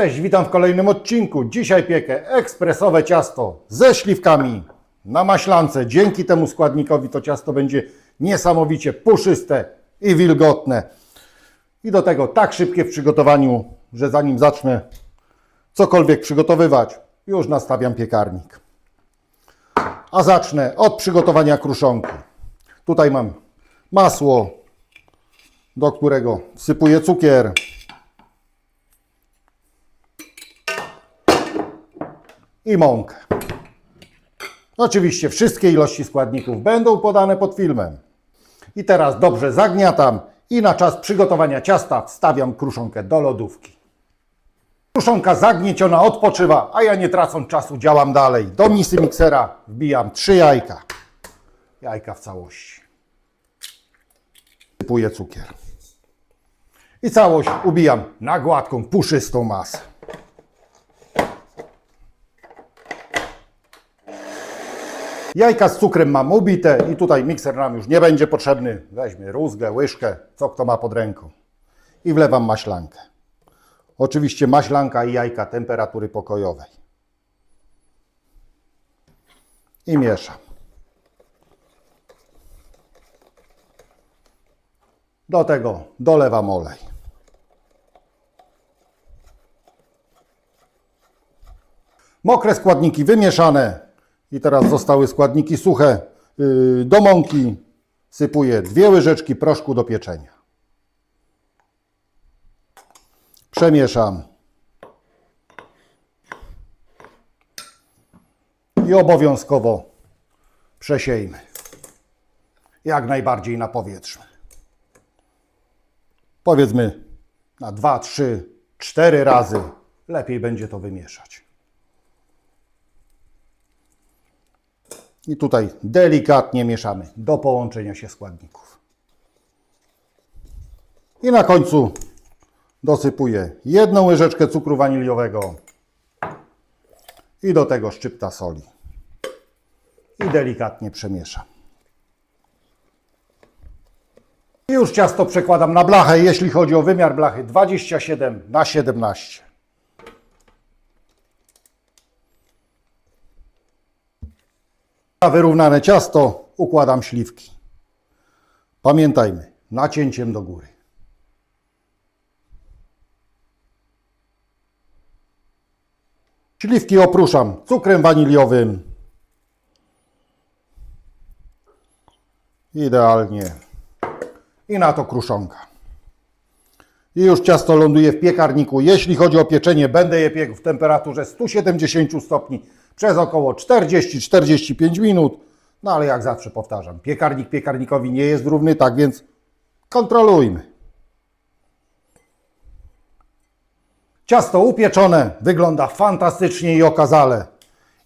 Cześć, witam w kolejnym odcinku. Dzisiaj piekę ekspresowe ciasto ze śliwkami na maślance. Dzięki temu składnikowi to ciasto będzie niesamowicie puszyste i wilgotne. I do tego tak szybkie w przygotowaniu, że zanim zacznę cokolwiek przygotowywać, już nastawiam piekarnik. A zacznę od przygotowania kruszonki. Tutaj mam masło, do którego wsypuję cukier, i mąkę. Oczywiście wszystkie ilości składników będą podane pod filmem. I teraz dobrze zagniatam i na czas przygotowania ciasta wstawiam kruszonkę do lodówki. Kruszonka zagnieciona odpoczywa, a ja nie tracąc czasu działam dalej. Do misy miksera wbijam trzy jajka. Jajka w całości. Sypuję cukier. I całość ubijam na gładką, puszystą masę. Jajka z cukrem mam ubite i tutaj mikser nam już nie będzie potrzebny. Weźmie rózgę, łyżkę, co kto ma pod ręką. I wlewam maślankę. Oczywiście maślanka i jajka temperatury pokojowej. I mieszam. Do tego dolewam olej. Mokre składniki wymieszane. I teraz zostały składniki suche yy, do mąki. Sypuję dwie łyżeczki proszku do pieczenia. Przemieszam. I obowiązkowo przesiejmy. Jak najbardziej na powietrze. Powiedzmy na dwa, trzy, cztery razy. Lepiej będzie to wymieszać. I tutaj delikatnie mieszamy do połączenia się składników. I na końcu dosypuję jedną łyżeczkę cukru waniliowego i do tego szczypta soli. I delikatnie przemieszam. I już ciasto przekładam na blachę, jeśli chodzi o wymiar blachy 27 na 17. Na wyrównane ciasto układam śliwki. Pamiętajmy, nacięciem do góry. Śliwki opruszam cukrem waniliowym. Idealnie. I na to kruszonka. I już ciasto ląduje w piekarniku. Jeśli chodzi o pieczenie, będę je piekł w temperaturze 170 stopni przez około 40-45 minut. No ale jak zawsze powtarzam, piekarnik piekarnikowi nie jest równy, tak więc kontrolujmy. Ciasto upieczone wygląda fantastycznie i okazale.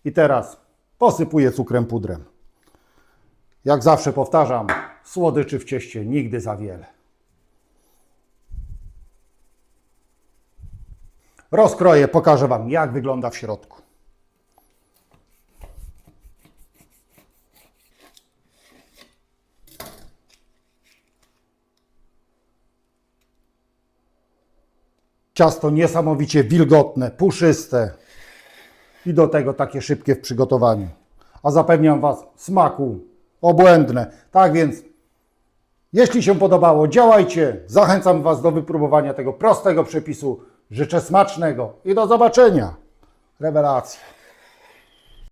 I teraz posypuję cukrem pudrem. Jak zawsze powtarzam, słodyczy w cieście nigdy za wiele. Rozkroję, pokażę Wam, jak wygląda w środku. Ciasto niesamowicie wilgotne, puszyste i do tego takie szybkie w przygotowaniu. A zapewniam Was, smaku obłędne. Tak więc, jeśli się podobało, działajcie. Zachęcam Was do wypróbowania tego prostego przepisu. Życzę smacznego i do zobaczenia. Rewelacja.